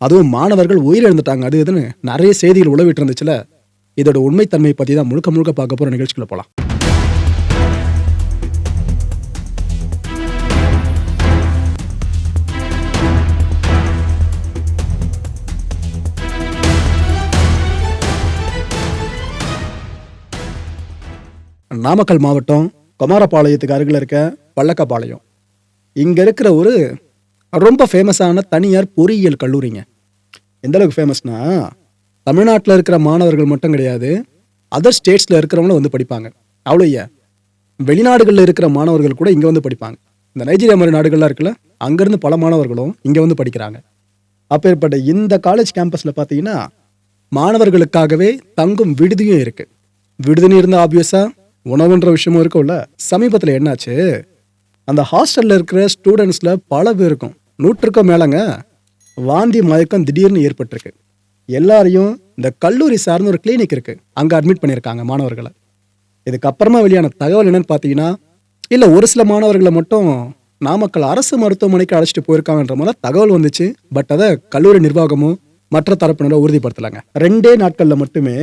அதுவும் மாணவர்கள் உயிரிழந்துட்டாங்க. அது இதுன்னு நிறைய செய்திகள் உழவிட்டு இருந்துச்சுல இதோட உண்மைத்தன்மை பற்றி தான் முழுக்க முழுக்க பார்க்க போகிற நிகழ்ச்சிக்குள்ள போகலாம் நாமக்கல் மாவட்டம் குமாரபாளையத்துக்கு அருகில் இருக்க பள்ளக்கப்பாளையம் இங்கே இருக்கிற ஒரு ரொம்ப ஃபேமஸான தனியார் பொறியியல் கல்லூரிங்க. எந்தளவுக்கு ஃபேமஸ்னா தமிழ்நாட்டில் இருக்கிற மாணவர்கள் மட்டும் கிடையாது அதர் ஸ்டேட்ஸில் இருக்கிறவங்களும் வந்து படிப்பாங்க. அவ்வளோ ஐயா வெளிநாடுகளில் இருக்கிற மாணவர்கள் கூட இங்கே வந்து படிப்பாங்க. இந்த நைஜீரியா மாதிரி நாடுகள்லாம் இருக்குல்ல அங்கேருந்து பல மாணவர்களும் இங்கே வந்து படிக்கிறாங்க. அப்பேற்பட்ட இந்த காலேஜ் கேம்பஸில் பார்த்தீங்கன்னா மாணவர்களுக்காகவே தங்கும் விடுதியும் இருக்குது விடுதின்னு இருந்தால் ஆப்வியஸாக உணவுன்ற விஷயமும் இருக்கும்ல. சமீபத்தில் என்னாச்சு அந்த ஹாஸ்டலில் இருக்கிற ஸ்டூடெண்ட்ஸில் பல பேருக்கும் நூற்றுக்கும் மேலேங்க. வாந்தி மயக்கம் திடீர்னு ஏற்பட்டிருக்கு. எல்லாரையும் இந்த கல்லூரி சார்ந்த ஒரு கிளினிக் இருக்கு. அங்கே அட்மிட் பண்ணியிருக்காங்க மாணவர்களை. இதுக்கப்புறமா வெளியான தகவல் என்னன்னு பார்த்தீங்கன்னா இல்லை ஒரு சில மாணவர்களை மட்டும் நாமக்கல் அரசு மருத்துவமனைக்கு அழைச்சிட்டு போயிருக்காங்கன்ற மாதிரி தகவல் வந்துச்சு. பட் அதை கல்லூரி நிர்வாகமும் மற்ற தரப்பினரை உறுதிப்படுத்தலாங்க. ரெண்டே நாட்களில் மட்டுமே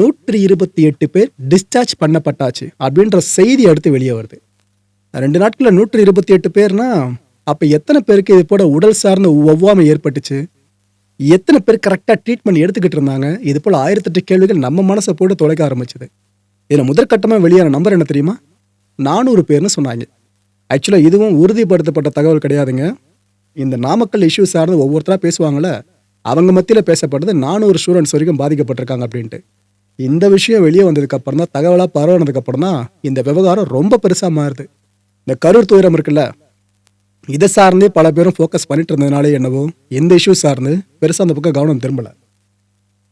நூற்றி இருபத்தி எட்டு பேர் டிஸ்சார்ஜ் பண்ணப்பட்டாச்சு அப்படின்ற செய்தி அடுத்து வெளியே வருது. ரெண்டு நாட்களில் நூற்றி இருபத்தி எட்டு பேர்னா அப்போ எத்தனை பேருக்கு இது போல் உடல் சார்ந்த ஒவ்வாமை ஏற்பட்டுச்சு? எத்தனை பேர் கரெக்டாக ட்ரீட்மெண்ட் எடுத்துக்கிட்டு இருந்தாங்க? இது போல் ஆயிரத்தெட்டு கேள்விகள் நம்ம மனசை போட்டு தொலைக்க ஆரம்பிச்சது. இதில் முதற்கட்டமாக வெளியான நம்பர் என்ன தெரியுமா? நானூறு பேர்னு சொன்னாங்க. ஆக்சுவலாக இதுவும் உறுதிப்படுத்தப்பட்ட தகவல் கிடையாதுங்க. இந்த நாமக்கல் இஷ்யூ சார்ந்து ஒவ்வொருத்தராக பேசுவாங்களே அவங்க மத்தியில் பேசப்பட்டது நானூறு ஸ்டூடெண்ட்ஸ் வரைக்கும் பாதிக்கப்பட்டிருக்காங்க அப்படின்ட்டு. இந்த விஷயம் வெளியே வந்ததுக்கப்புறம் தான் தகவலாக பரவானதுக்கப்புறம் தான் இந்த விவகாரம் ரொம்ப பெருசாக மாறுது. இந்த கரூர் துயரம் இருக்குல்ல இதை சார்ந்தே பல பேரும் ஃபோக்கஸ் பண்ணிட்டு இருந்ததுனாலே என்னவோ எந்த இஷ்யூ சார்ந்து பெருசாக அந்த பக்கம் கவனம் திரும்பலை.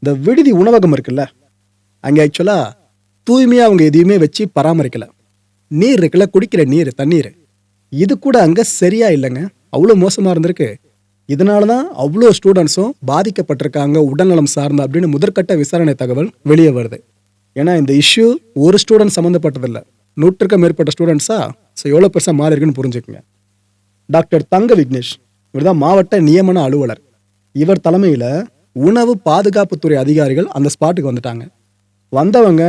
இந்த விடுதி உணவகம் இருக்குல்ல அங்கே ஆக்சுவலாக தூய்மையாக அவங்க எதையுமே வச்சு பராமரிக்கலை. நீர் இருக்குல்ல குடிக்கிற நீர் தண்ணீர். இது கூட அங்கே சரியா இல்லைங்க. அவ்வளோ மோசமாக இருந்திருக்கு. இதனால தான் அவ்வளோ ஸ்டூடெண்ட்ஸும் பாதிக்கப்பட்டிருக்காங்க உடல்நலம் சார்ந்த அப்படின்னு முதற்கட்ட விசாரணை தகவல் வெளியே வருது. ஏன்னா இந்த இஷ்யூ ஒரு ஸ்டூடெண்ட் சம்மந்தப்பட்டதில்லை நூற்றுக்கும் மேற்பட்ட ஸ்டூடெண்ட்ஸாக ஸோ எவ்வளோ பெருசாக மாறி இருக்குன்னு புரிஞ்சுக்குங்க. டாக்டர் தங்க விக்னேஷ். இவர் தான் மாவட்ட நியமன அலுவலர். இவர் தலைமையில் உணவு பாதுகாப்புத்துறை அதிகாரிகள் அந்த ஸ்பாட்டுக்கு வந்துட்டாங்க. வந்தவங்க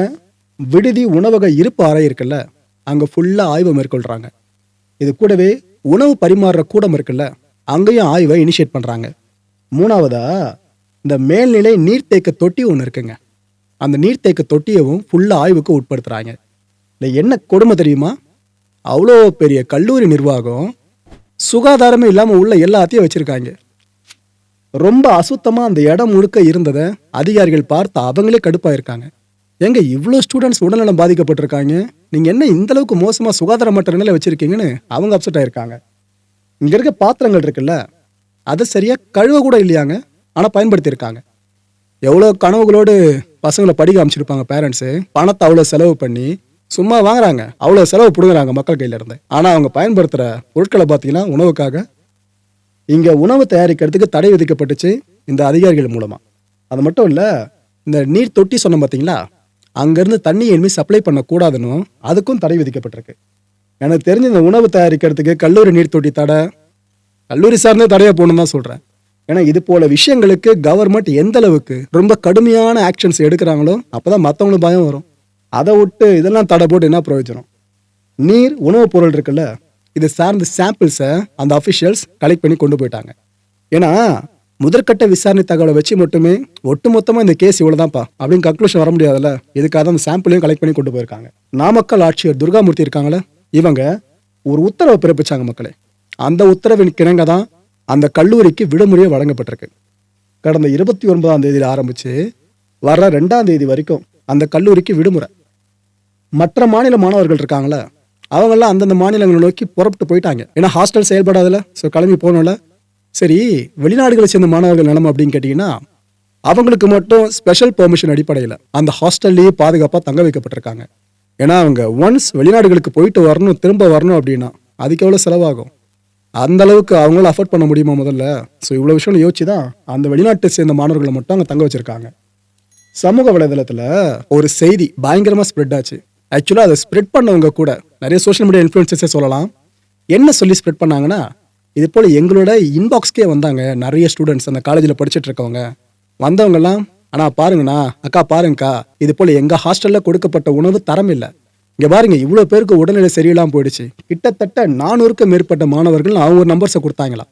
விடுதி உணவக இருப்பு அறை இருக்குல்ல அங்கே ஃபுல்லாக ஆய்வு மேற்கொள்கிறாங்க இது கூடவே உணவு பரிமாறுற கூடம் இருக்குல்ல அங்கேயும் ஆய்வை இனிஷியேட் பண்ணுறாங்க மூணாவதா இந்த மேல்நிலை நீர்த்தேக்க தொட்டி ஒன்று இருக்குங்க. அந்த நீர்த்தேக்க தொட்டியவும் ஃபுல்லாக ஆய்வுக்கு உட்படுத்துகிறாங்க இல்லை என்ன கொடுமை தெரியுமா? அவ்வளோ பெரிய கல்லூரி நிர்வாகம் சுகாதாரமே இல்லாமல் உள்ள எல்லாத்தையும் வச்சுருக்காங்க. ரொம்ப அசுத்தமாக அந்த இடம் முழுக்க இருந்ததை அதிகாரிகள் பார்த்து அவங்களே கடுப்பாயிருக்காங்க. ஏங்க இவ்வளோ ஸ்டூடெண்ட்ஸ் உடல்நலம் பாதிக்கப்பட்டிருக்காங்க. நீங்கள் என்ன இந்த அளவுக்கு மோசமாக சுகாதாரமற்ற நிலையில் வச்சுருக்கீங்கன்னு அவங்க அப்செட் ஆயிருக்காங்க. இங்கே இருக்க பாத்திரங்கள் இருக்குல்ல அதை சரியாக கழுவ கூட இல்லையாங்க. ஆனால் பயன்படுத்தியிருக்காங்க. எவ்வளோ கனவுகளோடு பசங்களை படிக்க அமைச்சிருப்பாங்க பேரண்ட்ஸு பணத்தை அவ்வளோ செலவு பண்ணி சும்மா வாங்குறாங்க. அவ்வளோ செலவு பிடுங்குறாங்க மக்கள் கையில இருந்து. ஆனால் அவங்க பயன்படுத்துகிற பொருட்களை பார்த்தீங்கன்னா உணவுக்காக. இங்கே உணவு தயாரிக்கிறதுக்கு தடை விதிக்கப்பட்டுச்சு இந்த அதிகாரிகள் மூலமாக அது மட்டும் இல்லை இந்த நீர் தொட்டி சொன்னோம் பார்த்தீங்களா அங்கேருந்து தண்ணி இனிமேல் சப்ளை பண்ணக்கூடாதுன்னு அதுக்கும் தடை விதிக்கப்பட்டிருக்கு. எனக்கு தெரிஞ்ச இந்த உணவு தயாரிக்கிறதுக்கு கல்லூரி நீர் தொட்டி தடை கல்லூரி சார்ந்த தடையை போகணும்னு தான் சொல்கிறேன் ஏன்னா இது போல விஷயங்களுக்கு கவர்மெண்ட் எந்த அளவுக்கு ரொம்ப கடுமையான ஆக்ஷன்ஸ் எடுக்கிறாங்களோ அப்போ தான் மற்றவங்களுக்கு பயம் வரும். அதை விட்டு இதெல்லாம் தடை போட்டு என்ன பிரயோஜனம்? நீர் உணவுப் பொருள் இருக்குல்ல இது சார்ந்த சாம்பிள்ஸை அந்த அஃபிஷியல்ஸ் கலெக்ட் பண்ணி கொண்டு போயிட்டாங்க. ஏன்னா முதற்கட்ட விசாரணை தகவலை வச்சு மட்டுமே ஒட்டுமொத்தமாக இந்த கேஸ் இவ்வளோதான்ப்பா அப்படின்னு கன்க்ளூஷன் வர முடியாதுல்ல? இதுக்காக தான் அந்த சாம்பிளையும் கலெக்ட் பண்ணி கொண்டு போயிருக்காங்க. நாமக்கல் ஆட்சியர் துர்காமூர்த்தி இருக்காங்களே இவங்க ஒரு உத்தரவை பிறப்பிச்சாங்க மக்களே. அந்த உத்தரவின் கிணங்க தான் அந்த கல்லூரிக்கு விடுமுறையே வழங்கப்பட்டிருக்கு. கடந்த இருபத்தி ஒன்பதாம் தேதியில் ஆரம்பித்து வர்ற ரெண்டாம் தேதி வரைக்கும் அந்த கல்லூரிக்கு விடுமுறை. மற்ற மாநில மாணவர்கள் இருக்காங்களே அவங்கெல்லாம் அந்தந்த மாநிலங்களை நோக்கி புறப்பட்டு போயிட்டாங்க. ஏன்னா ஹாஸ்டல் செயல்படாதில்ல ஸோ கிளம்பி போகணும்ல. சரி வெளிநாடுகளை சேர்ந்த மாணவர்கள் நிலம அப்படின்னு கேட்டிங்கன்னா அவங்களுக்கு மட்டும் ஸ்பெஷல் பெர்மிஷன் அடிப்படையில் அந்த ஹாஸ்டல்லையே பாதுகாப்பாக தங்க வைக்கப்பட்டிருக்காங்க. ஏன்னா அவங்க ஒன்ஸ் வெளிநாடுகளுக்கு போயிட்டு வரணும் திரும்ப வரணும் அப்படின்னா அதுக்கு எவ்வளோ செலவாகும்? அந்த அளவுக்கு அவங்களால அஃபோர்ட் பண்ண முடியுமா முதல்ல? ஸோ இவ்வளோ விஷயம் யோசிச்சு தான் அந்த வெளிநாட்டை சேர்ந்த மாணவர்களை மட்டும் அங்கே தங்க வச்சிருக்காங்க. சமூக வலைதளத்தில் ஒரு செய்தி பயங்கரமாக ஸ்ப்ரெட் ஆச்சு. ஆக்சுவலாக அதை ஸ்ப்ரெட் பண்ணவங்க கூட நிறைய சோஷியல் மீடியா இன்ஃப்ளூயன்சஸே சொல்லலாம். என்ன சொல்லி ஸ்ப்ரெட் பண்ணாங்கன்னா இது போல் எங்களோட இன்பாக்ஸ்க்கே வந்தாங்க நிறைய ஸ்டூடெண்ட்ஸ் அந்த காலேஜில் படிச்சுட்டு இருக்கவங்க. வந்தவங்கெல்லாம் அண்ணா பாருங்கண்ணா அக்கா பாருங்கக்கா இது போல் எங்கள் ஹாஸ்டலில் கொடுக்கப்பட்ட உணவு தரம் இல்லை. இங்கே பாருங்க இவ்வளோ பேருக்கு உடல்நிலை சரியில்லாமல் போயிடுச்சு. கிட்டத்தட்ட நானூறுக்கு மேற்பட்ட மாணவர்கள் அவங்க ஒரு நம்பர்ஸை கொடுத்தாங்களாம்.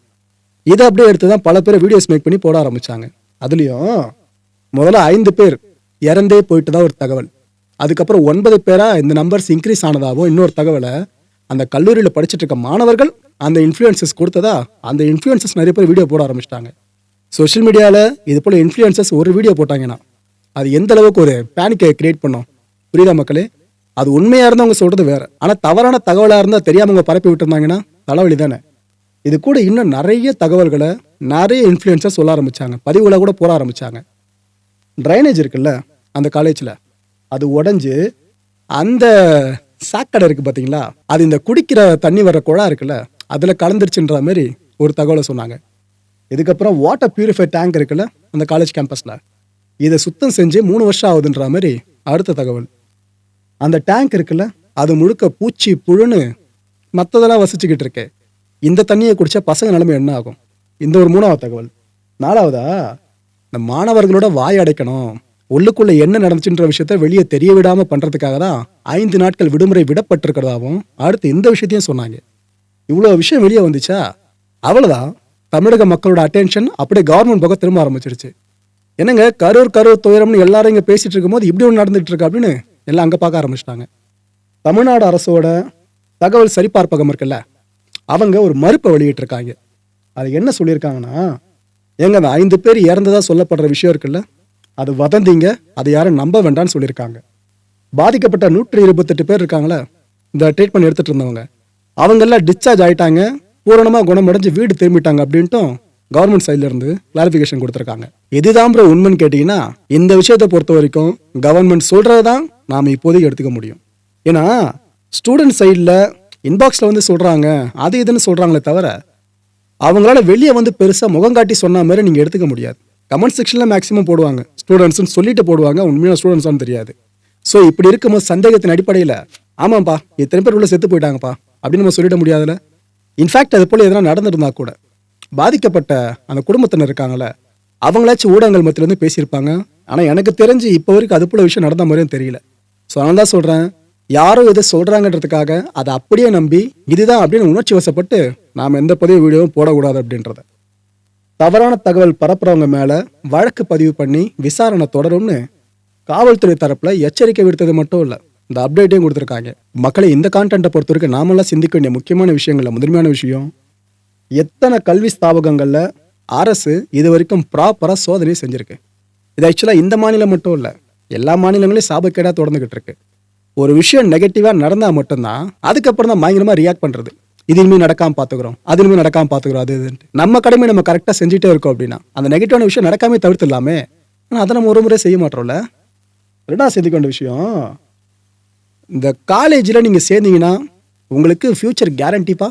இதை அப்படியே எடுத்து தான் பல பேர் வீடியோஸ் மேக் பண்ணி போட ஆரம்பித்தாங்க அதுலேயும் முதல்ல ஐந்து பேர் இறந்தே போயிட்டு தான் ஒரு தகவல். அதுக்கப்புறம் ஒன்பது பேராக இந்த நம்பர்ஸ் இன்க்ரீஸ் ஆனதாகவும் இன்னொரு தகவலை அந்த கல்லூரியில் படிச்சுட்டு இருக்க மாணவர்கள் அந்த இன்ஃப்ளூயன்சஸ் கொடுத்ததா அந்த இன்ஃப்ளூயன்சஸ் நிறைய பேர் வீடியோ போட ஆரம்பிச்சிட்டாங்க. சோஷியல் மீடியாவில் இது போல் இன்ஃப்ளூயன்சஸ் ஒரு வீடியோ போட்டாங்கன்னா அது எந்த அளவுக்கு ஒரு பேனிக்கை கிரியேட் பண்ணோம்? புரியுதா மக்களே? அது உண்மையாக இருந்தவங்க சொல்கிறது வேறு. ஆனால் தவறான தகவலாக இருந்தால் தெரியாமல் அவங்க பரப்பி விட்டுருந்தாங்கன்னா தலைவலி தானே? இது கூட இன்னும் நிறைய தகவல்களை நிறைய இன்ஃப்ளூயன்சஸ் சொல்ல ஆரம்பித்தாங்க பதிவுகளை கூட போட ஆரம்பித்தாங்க ட்ரைனேஜ் இருக்குல்ல அந்த காலேஜில் அது உடஞ்சி அந்த சாக்கடை இருக்குது பார்த்தீங்களா அது இந்த குடிக்கிற தண்ணி வர குழா இருக்குல்ல அதில் கலந்துருச்சுன்ற மாதிரி ஒரு தகவலை சொன்னாங்க. இதுக்கப்புறம் வாட்டர் பியூரிஃபை டேங்க் இருக்குல்ல அந்த காலேஜ் கேம்பஸில் இதை சுத்தம் செஞ்சு மூணு வருஷம் ஆகுதுன்ற மாதிரி அடுத்த தகவல். அந்த டேங்க் இருக்குல்ல அது முழுக்க பூச்சி புழுன்னு மற்றதெல்லாம் வசிச்சுக்கிட்டு இருக்கு. இந்த தண்ணியை குடித்தா பசங்க நிலைமை என்ன ஆகும்? இந்த ஒரு மூணாவது தகவல். நாலாவதா இந்த மாணவர்களோட வாய் அடைக்கணும். உள்ளுக்குள்ள என்ன நடந்துச்சுன்ற விஷயத்த வெளியே தெரிய விடாம பண்றதுக்காக தான் ஐந்து நாட்கள் விடுமுறை விடப்பட்டிருக்கிறதாவும் அடுத்து இந்த விஷயத்தையும் சொன்னாங்க. இவ்வளோ விஷயம் வெளியே வந்துச்சா? அவ்வளோதான். தமிழக மக்களோட அட்டென்ஷன் அப்படியே கவர்மெண்ட் பக்கம் திரும்ப ஆரம்பிச்சிருச்சு. என்னங்க கரூர் கரூர் துயரம்னு எல்லாரும் இங்கே பேசிட்டு இருக்கும்போது இப்படி ஒன்று நடந்துட்டு இருக்கு அப்படின்னு எல்லாம் அங்கே பார்க்க ஆரம்பிச்சிட்டாங்க. தமிழ்நாடு அரசோட தகவல் சரிபார்ப்பகம் இருக்குல்ல அவங்க ஒரு மறுப்பை வெளியிட்டிருக்காங்க. அது என்ன சொல்லியிருக்காங்கன்னா ஏங்க அந்த ஐந்து பேர் இறந்ததா சொல்லப்படுற விஷயம் இருக்குல்ல அது வதந்திங்க அதை யாரும் நம்ப வேண்டாம்னு சொல்லியிருக்காங்க. பாதிக்கப்பட்ட நூற்றி இருபத்தெட்டு பேர் இருக்காங்களே இந்த ட்ரீட்மெண்ட் எடுத்துட்டு இருந்தவங்க. அவங்கெல்லாம் டிஸ்சார்ஜ் ஆயிட்டாங்க பூரணமாக குணமடைஞ்சு வீடு திரும்பிட்டாங்க அப்படின்ட்டும் கவர்மெண்ட் சைட்லேருந்து கிளாரிஃபிகேஷன் கொடுத்துருக்காங்க. இதுதான் ப்ரோ உண்மைன்னு கேட்டிங்கன்னா இந்த விஷயத்தை பொறுத்த வரைக்கும் கவர்மெண்ட் சொல்கிறது தான் நாம் இப்போதைக்கு எடுத்துக்க முடியும். ஏன்னா ஸ்டூடெண்ட் சைடில் இன்பாக்ஸில் வந்து சொல்கிறாங்க அது இதுன்னு சொல்கிறாங்களே தவிர அவங்களால வெளியே வந்து பெருசாக முகம் காட்டி சொன்ன மாதிரி நீங்கள் எடுத்துக்க முடியாது. கமெண்ட் செக்ஷனில் மேக்ஸிமம் போடுவாங்க. ஸ்டூடெண்ட்ஸ்னு சொல்லிட்டு போடுவாங்க. உண்மையான ஸ்டூடெண்ட்ஸான்னு தெரியாது. ஸோ இப்படி இருக்கும்போது சந்தேகத்தின் அடிப்படையில் ஆமாம்ப்பா இத்தனை பேர் உள்ள செத்து போயிட்டாங்கப்பா அப்படின்னு நம்ம சொல்லிட முடியாதுல்ல? இன்ஃபேக்ட் அது போல் எதனா நடந்திருந்தா கூட பாதிக்கப்பட்ட அந்த குடும்பத்தினர் இருக்காங்கல்ல அவங்களாச்சும் ஊடகங்கள் மத்தியிலேருந்து பேசியிருப்பாங்க. ஆனால் எனக்கு தெரிஞ்சு இப்போ வரைக்கும் அது போல விஷயம் நடந்த மாதிரியும் தெரியல. ஸோ நான் தான் சொல்கிறேன் யாரோ இதை சொல்கிறாங்கன்றதுக்காக அதை அப்படியே நம்பி இதுதான் அப்படின்னு உணர்ச்சி வசப்பட்டு நாம் எந்த பதிவு வீடியோவும் போடக்கூடாது அப்படின்றத. தவறான தகவல் பரப்புறவங்க மேலே வழக்கு பதிவு பண்ணி விசாரணை தொடரும்னு காவல்துறை தரப்பில் எச்சரிக்கை விடுத்தது மட்டும் இல்லை. இந்த அப்டேட்டையும் கொடுத்துருக்காங்க. மக்களை இந்த கான்டென்ட்டை பொறுத்த வரைக்கும் நாமெல்லாம் சிந்திக்க வேண்டிய முக்கியமான விஷயங்கள்ல முதன்மையான விஷயம் எத்தனை கல்வி ஸ்தாபகங்களில் அரசு இது வரைக்கும் ப்ராப்பராக சோதனை செஞ்சுருக்கு. இது ஆக்சுவலாக இந்த மாநிலம் மட்டும் இல்லை எல்லா மாநிலங்களையும் சாபக்கேடாக தொடர்ந்துக்கிட்டு இருக்கு. ஒரு விஷயம் நெகட்டிவாக நடந்தால் மட்டும்தான் அதுக்கப்புறம் தான் பயங்கரமாக ரியாக்ட் பண்ணுறது இது இனிமேல் நடக்காமல் பார்த்துக்குறோம் அது இனிமேல் நடக்காமல் பார்த்துக்குறோம் அது இதுன்ட்டு. நம்ம கடமை நம்ம கரெக்டாக செஞ்சுட்டே இருக்கோம் அப்படின்னா அந்த நெகட்டிவான விஷயம் நடக்காமே தவிர்த்துடலாமே. ஆனால் அதை நம்ம ஒரு முறை செய்ய மாட்டோம்ல? ரெண்டாவது சிந்திக்க விஷயம். இந்த காலேஜில் நீங்கள் சேர்ந்தீங்கன்னா உங்களுக்கு ஃப்யூச்சர் கேரண்டிப்பா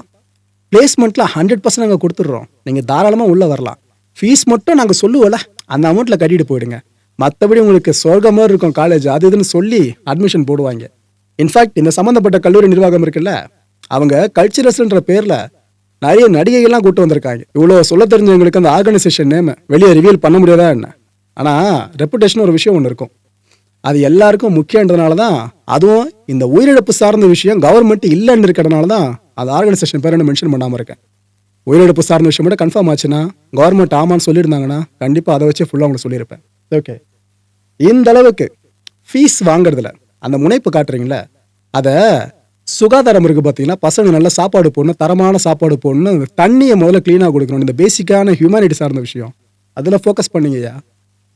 பிளேஸ்மெண்ட்டில் ஹண்ட்ரட் பர்சன்ட் நாங்கள் கொடுத்துட்றோம். நீங்கள் தாராளமாக உள்ளே வரலாம். ஃபீஸ் மட்டும் நாங்கள் சொல்லுவோம்ல அந்த அமௌண்ட்டில் கட்டிட்டு போயிடுங்க. மற்றபடி உங்களுக்கு சொர்க்கம் மாதிரி இருக்கும் காலேஜ் அது இதுன்னு சொல்லி அட்மிஷன் போடுவாங்க. இன்ஃபேக்ட் இந்த சம்மந்தப்பட்ட கல்லூரி நிர்வாகம் இருக்குல்ல அவங்க கல்ச்சரல்ஸ்ன்ற பேரில் நிறைய நடிகைகள்லாம் கூட்டு வந்திருக்காங்க. இவ்வளோ சொல்ல தெரிஞ்சவங்களுக்கு அந்த ஆர்கனைசேஷன் நேம் வெளியே ரிவீல் பண்ண முடியாதா என்ன? ஆனால் ரெப்புடேஷன் ஒரு விஷயம் ஒன்று இருக்கும். அது எல்லாருக்கும் முக்கியன்றதுனால தான் அதுவும் இந்த உயிரிழப்பு சார்ந்த விஷயம் கவர்மெண்ட் இல்லைன்னு இருக்கிறதுனால தான் அந்த ஆர்கனைசேஷன் பேர் என்ன மென்ஷன் பண்ணாமல் இருக்கேன். உயிரிழப்பு சார்ந்த விஷயம் மட்டும் கன்ஃபார்ம் ஆச்சுன்னா கவர்மெண்ட் ஆமான்னு சொல்லியிருந்தாங்கன்னா கண்டிப்பாக அதை வச்சு ஃபுல்லாக உங்களுக்கு சொல்லியிருப்பேன். ஓகே இந்த அளவுக்கு ஃபீஸ் வாங்குறதுல அந்த முனைப்பு காட்டுறீங்களே அதை சுகாதாரம் இருக்குது பார்த்தீங்கன்னா பசங்க நல்ல சாப்பாடு போடணும் தரமான சாப்பாடு போடணும் அந்த தண்ணியை முதல்ல க்ளீனாக கொடுக்கணும். இந்த பேசிக்கான ஹியூமனிட்டி சார்ந்த விஷயம். அதில் ஃபோக்கஸ் பண்ணீங்கய்யா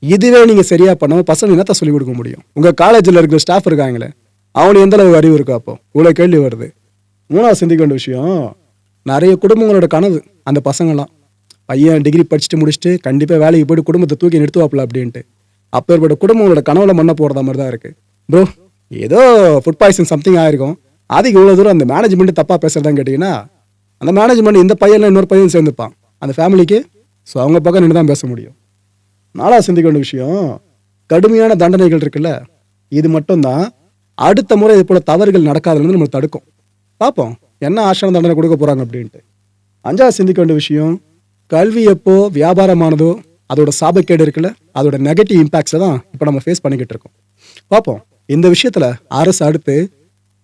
இதுவே நீங்கள் சரியாக பண்ணாமல் பசங்க என்னத்த சொல்லிக் கொடுக்க முடியும்? உங்கள் காலேஜில் இருக்கிற ஸ்டாஃப் இருக்காங்களே அவனுக்கு எந்த அளவுக்கு அறிவு இருக்கா அப்போ? இவ்வளோ கேள்வி வருது. மூணாவது சிந்திக்க வேண்டிய விஷயம் நிறைய குடும்பங்களோட கனவு அந்த பசங்களாம் பையன் டிகிரி படிச்சுட்டு முடிச்சுட்டு கண்டிப்பாக வேலைக்கு போயிட்டு குடும்பத்தை தூக்கி நிறுத்துவாப்பில் அப்படின்ட்டு. அப்போ ஏற்பட்ட குடும்பங்களோட கனவுல மண்ணை போடுற மாதிரி தான் இருக்குது ப்ரோ ஏதோ ஃபுட் பாய்சன் சம்திங் ஆயிருக்கும். அதுக்கு இவ்வளோ தூரம் அந்த மேனேஜ்மெண்ட் தப்பாக பேசுகிறதான்னு கேட்டிங்கன்னா அந்த மேனேஜ்மெண்ட் இந்த பையனில் இன்னொரு பையன் சேர்ந்துப்பான். அந்த ஃபேமிலிக்கு ஸோ அவங்க பக்கம் நின்று தான் பேச முடியும். நாளாக சிந்திக்க வேண்டிய விஷயம் கடுமையான தண்டனைகள் இருக்குல்ல இது மட்டும்தான். அடுத்த முறை இது போல் தவறுகள் நடக்காதுலேருந்து நம்மளை தடுக்கும். பார்ப்போம் என்ன ஆசிரம தண்டனை கொடுக்க போகிறாங்க அப்படின்ட்டு. அஞ்சாவது சிந்திக்க வேண்டிய விஷயம் கல்வி எப்போ வியாபாரமானதோ அதோட சாபக்கேடு இருக்குல்ல அதோட நெகட்டிவ் இம்பாக்ட்ஸை தான் இப்போ நம்ம ஃபேஸ் பண்ணிக்கிட்டு இருக்கோம். பார்ப்போம் இந்த விஷயத்தில் அரசு அடுத்து